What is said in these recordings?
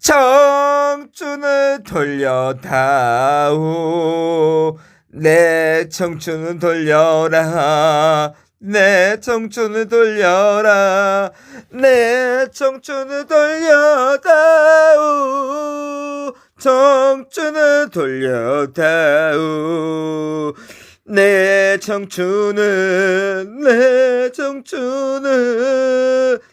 청춘을 돌려다오. 내 청춘을 돌려라. 내 청춘을 돌려라. 내 청춘을 돌려다오. 청춘을 돌려다오. 내 청춘을 내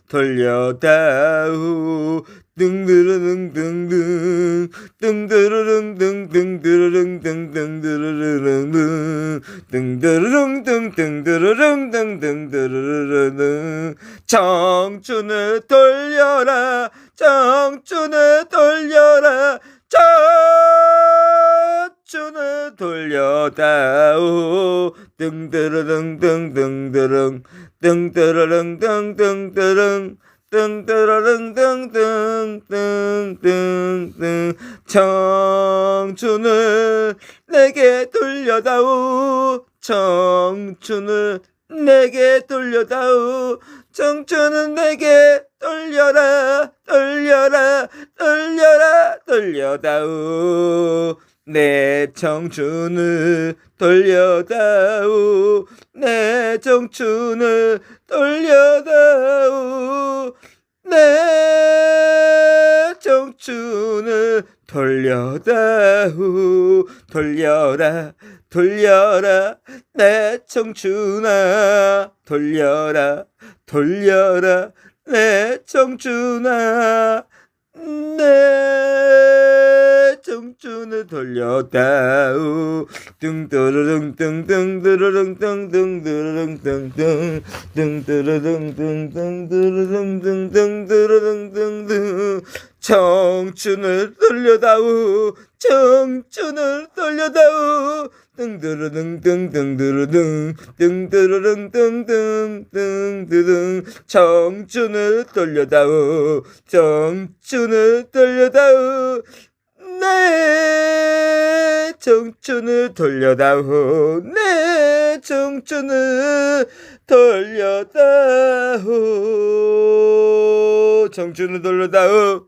돌려다오 등드르릉등등 등드르릉등등등드르릉등등드르릉등 등드르릉등등드르릉등등드르릉. 청춘을 돌려라 청춘을 돌려라 청춘을 돌려다오 등드르릉등등드릉 등드르릉등등드릉 등드르릉등등등등등 청춘을 내게 돌려다오 청춘을 내게 돌려다오 청춘은 내게 돌려라 돌려라 돌려라 돌려다오 내 청춘을 돌려다오. 내 청춘을 돌려다오. 내 청춘을 돌려다오. 돌려라 돌려라. 내 청춘아 돌려라 돌려라. 내 청춘아 돌려다오 등드르릉 등등드르릉 등등드르릉 등등 등드르릉 등등드르릉 등등드르릉 등등 청춘을 돌려다오 청춘을 돌려다오 등드르릉 등등드르릉 등드르릉 등등등드릉 청춘을 돌려다오 청춘을 돌려다오 내 청춘을 돌려다오 내 청춘을 돌려다오. 청춘을 돌려다오